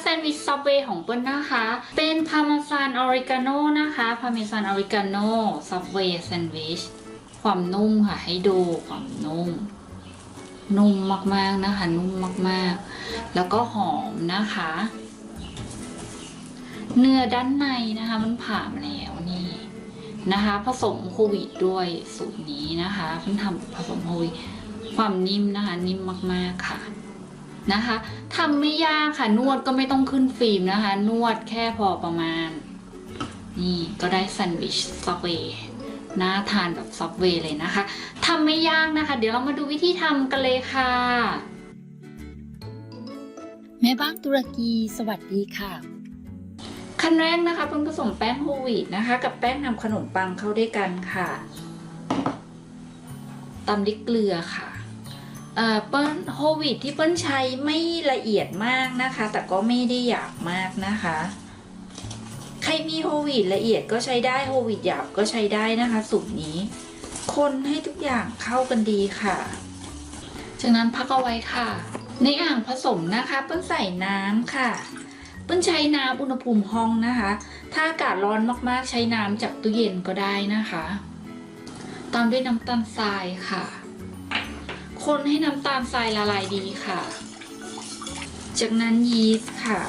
แซนด์วิชซับเวย์ของเปิ้ลนะคะ เป็นพาร์เมซานออริกาโนนะคะพาร์เมซานออริกาโนซับเวย์แซนด์วิชความนุ่มค่ะให้ดูความนุ่ม นุ่มมากๆนะคะ นุ่มมากๆ แล้วก็หอมนะคะ เนื้อด้านในนะคะ มันผ่ามาแล้วนี่นะคะ ผสมโควิดด้วยสูตรนี้นะคะเพิ่งทำผสมโควิดความนิ่มนะคะ นิ่มมากๆค่ะ นะคะทำไม่ยากค่ะนวดก็ไม่ต้องขึ้นฟิล์มนะคะ นวดแค่พอประมาณ นี่ก็ได้แซนด์วิชซับเวย์น่าทานแบบซับเวย์เลยนะคะทำไม่ยากนะคะ เดี๋ยวเรามาดูวิธีทำกันเลยค่ะ แม่บ้านตุรกีสวัสดีค่ะขั้นแรกนะคะเพิ่งผสมแป้งโฮลวีตนะคะ กับแป้งทำขนมปังเข้าด้วยกันค่ะตำด้วยเกลือค่ะ เอ่อเปิ้ลโฮวีตที่เปิ้ลใช้ไม่ละเอียดมากนะคะ แต่ก็ไม่ได้หยาบมากนะคะ ใครมีโฮวีตละเอียดก็ใช้ได้โฮวีตหยาบก็ใช้ได้นะคะสูตรนี้ คนให้ทุกอย่างเข้ากันดีค่ะ จากนั้นพักเอาไว้ค่ะ ในอ่างผสมนะคะเปิ้ลใส่น้ำค่ะเปิ้ลใช้น้ำอุณหภูมิห้องนะคะ ถ้าอากาศร้อนมากๆ ใช้น้ำจากตู้เย็นก็ได้นะคะ ตามด้วยน้ำตาลทรายค่ะ คนให้น้ำตาลทรายละลายดีค่ะ จากนั้นยีสต์ค่ะ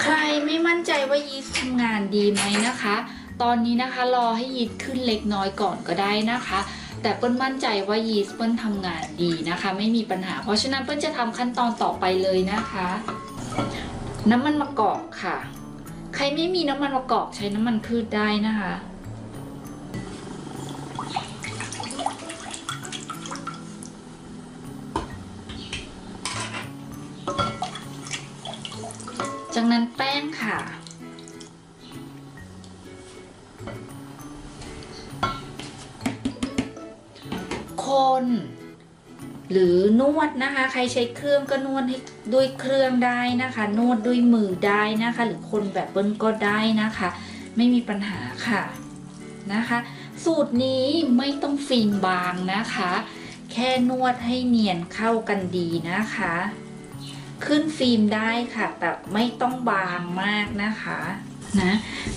ใครไม่มั่นใจว่ายีสต์ทำงานดีไหมนะคะ ตอนนี้นะคะรอให้ยีสต์ขึ้นเล็กน้อยก่อนก็ได้นะคะ แต่เปิ้ลมั่นใจว่ายีสต์เปิ้ลทำงานดีนะคะ ไม่มีปัญหา เพราะฉะนั้นเปิ้ลจะทำขั้นตอนต่อไปเลยนะคะ น้ำมันมะกอกค่ะ ใครไม่มีน้ำมันมะกอกใช้น้ำมันพืชได้นะคะ คน หรือนวดนะคะ ใครใช้เครื่องก็นวดให้ด้วยเครื่องได้นะคะ นวดด้วยมือได้นะคะ หรือคนแบบเบิ้ลก็ได้นะคะ ไม่มีปัญหาค่ะนะคะ สูตรนี้ไม่ต้องฟิลบางนะคะ แค่นวดให้เนียนเข้ากันดีนะคะ ขึ้นฟิล์มได้ค่ะ แต่ไม่ต้องบางมากนะคะนะ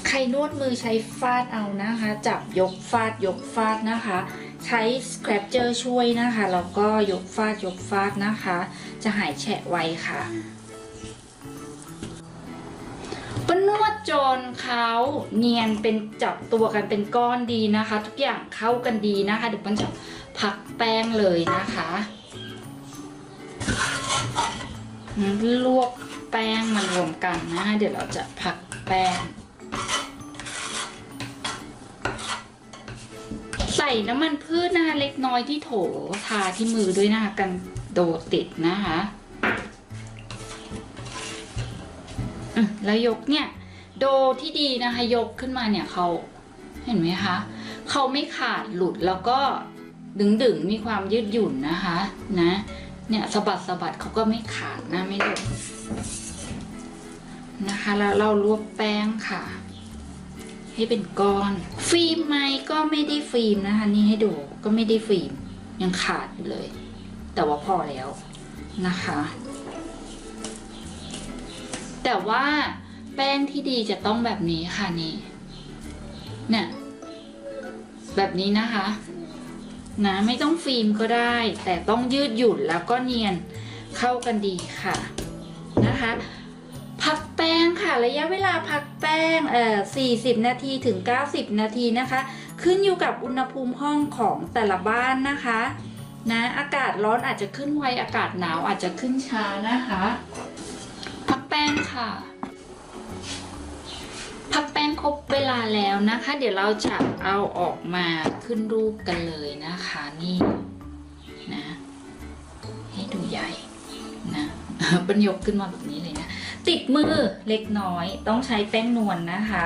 ใครนวดมือใช้ฟาดเอานะคะ จับยกฟาดยกฟาดนะคะ ใช้ scratcher ช่วยนะคะแล้วก็ยกฟาดยกฟาดนะคะ จะหายแฉะไวค่ะปนวดจนเขาเนียนเป็นจับตัวกันเป็นก้อนดีนะคะ ทุกอย่างเข้ากันดีนะคะ เดี๋ยวปันจะพักแป้งเลยนะคะลวกแป้งมารวมกันนะคะเดี๋ยวเราจะพักแป้ง ใส่น้ำมันพืชนะคะเล็กน้อยที่โถทาที่มือด้วยนะคะกันโดดติดนะคะแล้วยกเนี่ย โดที่ดีนะคะ ยกขึ้นมาเนี่ยเขาเห็นไหมคะเขาไม่ขาดหลุดแล้วก็ดึงดึงมีความยืดหยุ่นนะคะนะเนี่ยสะบัดสะบัดเขาก็ไม่ขาดนะไม่หลุดนะคะ แล้วเรารวบแป้งค่ะ ให้เป็นก้อน ฟิล์มไหมก็ไม่ได้ฟิล์มนะคะ นี่ให้ดูก็ไม่ได้ฟิล์มยังขาดอยู่เลย แต่ว่าพอแล้วนะคะ แต่ว่าแป้งที่ดีจะต้องแบบนี้ค่ะนี่เนี่ยแบบนี้นะคะนะไม่ต้องฟิล์มก็ได้ แต่ต้องยืดหยุ่นแล้วก็เนียนเข้ากันดีค่ะนะคะ แป้งค่ะระยะเวลาพักแป้งเอ่อ40 นาทีถึง 90 นาทีนะคะ ขึ้นอยู่กับอุณหภูมิห้องของแต่ละบ้านนะคะนะอากาศร้อนอาจจะขึ้นไวอากาศหนาวอาจจะขึ้นช้านะคะ พักแป้งค่ะ พักแป้งครบเวลาแล้วนะคะ เดี๋ยวเราจะเอาออกมาขึ้นรูปกันเลยนะคะนี่นะให้ดูใหญ่นะเป็นยกขึ้นมาแบบนี้เลย ติดมือเล็กน้อยต้องใช้แป้งนวลนนะคะ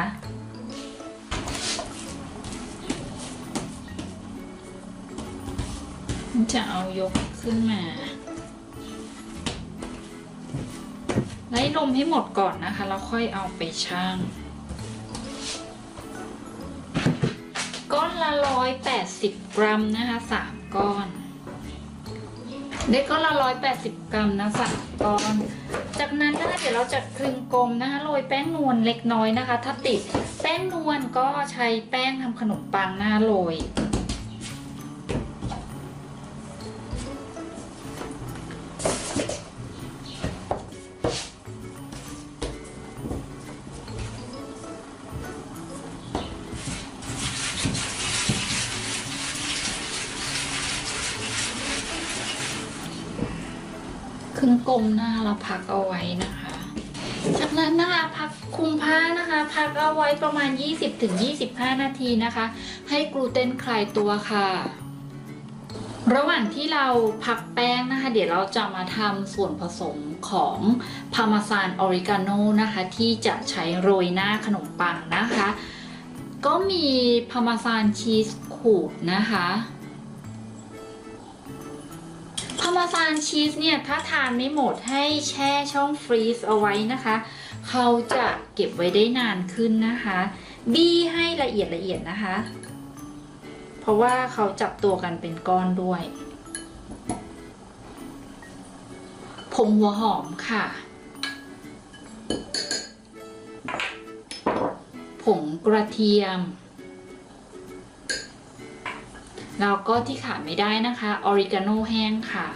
จะเอายกขึ้นมาไล่ลมให้หมดก่อนนะคะแล้วค่อยเอาไปช่าง ก้อนละร้อยแปดสิบกรัมนะคะสามก้อน ได้ก็ละร้อยแปดสิบกรัมนะสักก้อน จากนั้นนะคะเดี๋ยวเราจะคลึงกลมนะคะโรยแป้งนวลเล็กน้อยนะคะ ถ้าติดแป้งนวลก็ใช้แป้งทำขนมปังหน้าโรย กลมหน้าเราพักเอาไว้นะคะ จากนั้นนะคะพักคุมผ้านะคะ พักเอาไว้ประมาณ 20-25 นาทีนะคะ ให้กลูเตนคลายตัวค่ะระหว่างที่เราพักแป้งนะคะ เดี๋ยวเราจะมาทำส่วนผสมของพาร์มาซานออริกาโนนะคะ ที่จะใช้โรยหน้าขนมปังนะคะ ก็มีพาร์มาซานชีสขูดนะคะ มาซานชีสเนี่ยถ้าทานไม่หมดให้แช่ช่องฟรีซเอาไว้นะคะ เขาจะเก็บไว้ได้นานขึ้นนะคะ บี้ให้ละเอียดละเอียดนะคะ เพราะว่าเขาจับตัวกันเป็นก้อนด้วยผงหัวหอมค่ะผงกระเทียม แล้วก็ที่ขาดไม่ได้นะคะออริกาโนแห้งค่ะ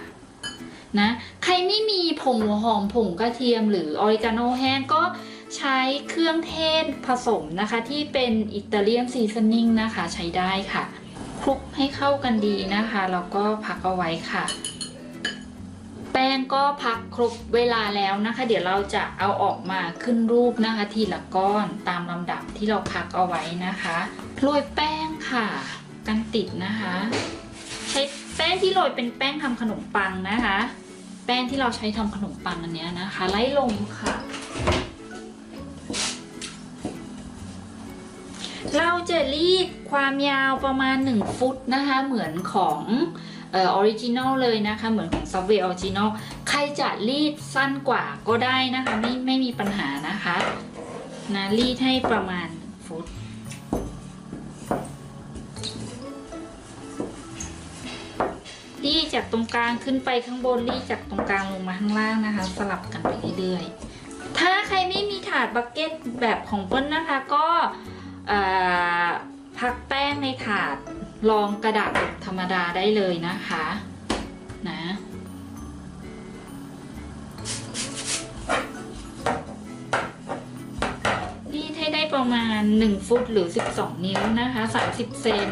นะใครไม่มีผงหัวหอมผงกระเทียมหรือออริกาโนแห้งก็ใช้เครื่องเทศผสมนะคะที่เป็นอิตาเลียนซีซันนิ่งนะคะใช้ได้ค่ะคลุกให้เข้ากันดีนะคะแล้วก็พักเอาไว้ค่ะ แป้งก็พักครบเวลาแล้วนะคะ เดี๋ยวเราจะเอาออกมาขึ้นรูปนะคะ ทีละก้อนตามลำดับที่เราพักเอาไว้นะคะโรยแป้งค่ะ กันติดนะคะ ใช้แป้งที่โรยเป็นแป้งทำขนมปังนะคะ แป้งที่เราใช้ทำขนมปังอันนี้นะคะ ไล่ลงค่ะ เราจะรีดความยาวประมาณ 1 ฟุตนะคะ เหมือนของเออริจินอลเลยนะคะ เหมือนของ Subway Original ใครจะรีดสั้นกว่าก็ได้นะคะ ไม่ไม่มีปัญหานะคะนะรีดให้ประมาณฟุต รีดจากตรงกลางขึ้นไปข้างบนรีดจากตรงกลางลงมาข้างล่างนะคะ สลับกันไปเรื่อยๆถ้าใครไม่มีถาดบักเก็ตแบบของเปิ้ลนะคะ ก็พักแป้งในถาดรองกระดาษธรรมดาได้เลยนะคะนะรีดให้ได้ประมาณ 1 ฟุตหรือ 12 นิ้วนะคะ 30 เซน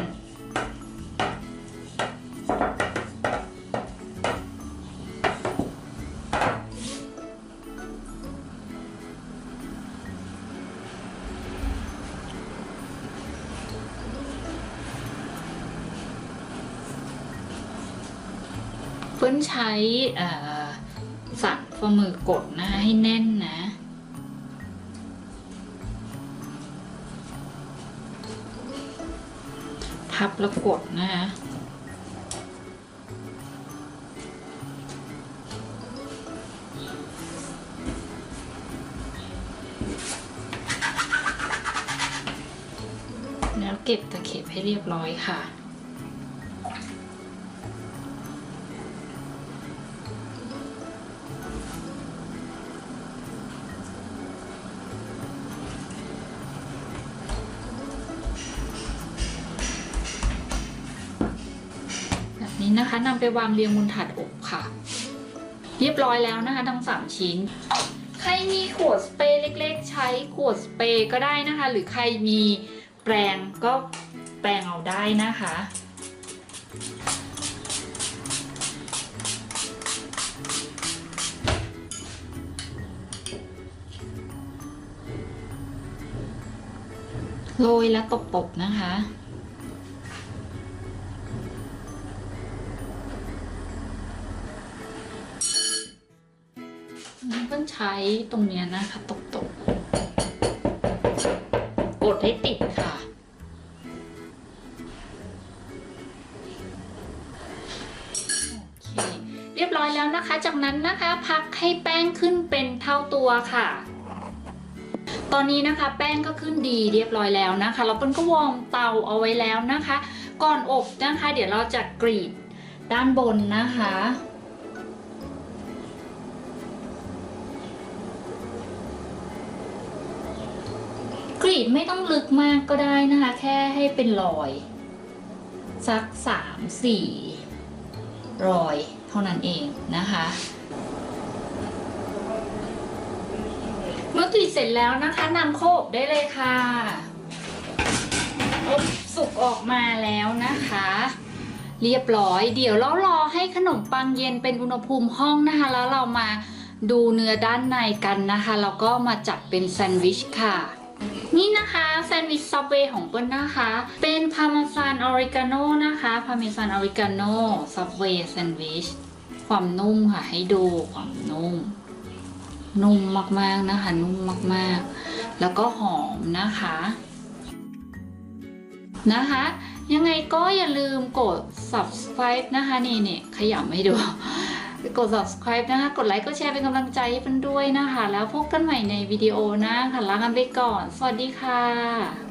เพิ่นใช้เอ่อสักฝ่ามือกดนะคะให้แน่นนะพับแล้วกดนะคะแล้วเก็บตะเข็บให้เรียบร้อยค่ะ นะคะนำไปวางเรียงบนถาดอบค่ะ เรียบร้อยแล้วนะคะ ทั้ง 3 ชิ้น ใครมีขวดสเปรย์เล็ก ๆ ใช้ขวดสเปรย์ก็ได้นะคะ หรือใครมีแปรงก็แปรงเอาได้นะคะโรยแล้วตบๆนะคะ เพิ่งใช้ตรงเนี้ยนะคะตบๆกดให้ติดค่ะ โอเค เรียบร้อยแล้วนะคะ จากนั้นนะคะพักให้แป้งขึ้นเป็นเท่าตัวค่ะ ตอนนี้นะคะแป้งก็ขึ้นดีเรียบร้อยแล้วนะคะ แล้วเปิ้ลก็วอร์มเตาเอาไว้แล้วนะคะ ก่อนอบนะคะ เดี๋ยวเราจะกรีดด้านบนนะคะ วีดไม่ต้องลึกมากก็ได้นะคะ แค่ให้เป็นรอย สักสามสี่รอยเท่านั้นเองนะคะเมื่อตีเสร็จแล้วนะคะนำโคบได้เลยค่ะอบสุกออกมาแล้วนะคะ เรียบร้อย เดี๋ยวเรารอให้ขนมปังเย็นเป็นอุณหภูมิห้องนะคะ แล้วเรามาดูเนื้อด้านในกันนะคะ แล้วก็มาจัดเป็นแซนด์วิชค่ะ นี่นะคะแซนด์วิชซับเวย์ของเปิ้ลนะคะ เป็นพาร์เมซานออริกาโนนะคะพาร์เมซานออริกาโนซับเวย์แซนด์วิชความนุ่มค่ะให้ดูความนุ่ม นุ่มมากๆนะคะ นุ่มมากๆ แล้วก็หอมนะคะนะคะ ยังไงก็อย่าลืมกด subscribe นะคะ นี่นี่ขยับให้ดู กด subscribe นะคะ กดไลค์ กดแชร์เป็นกำลังใจให้เพื่อนด้วยนะคะ แล้วพบกันใหม่ในวิดีโอหน้าค่ะลากันไปก่อน สวัสดีค่ะ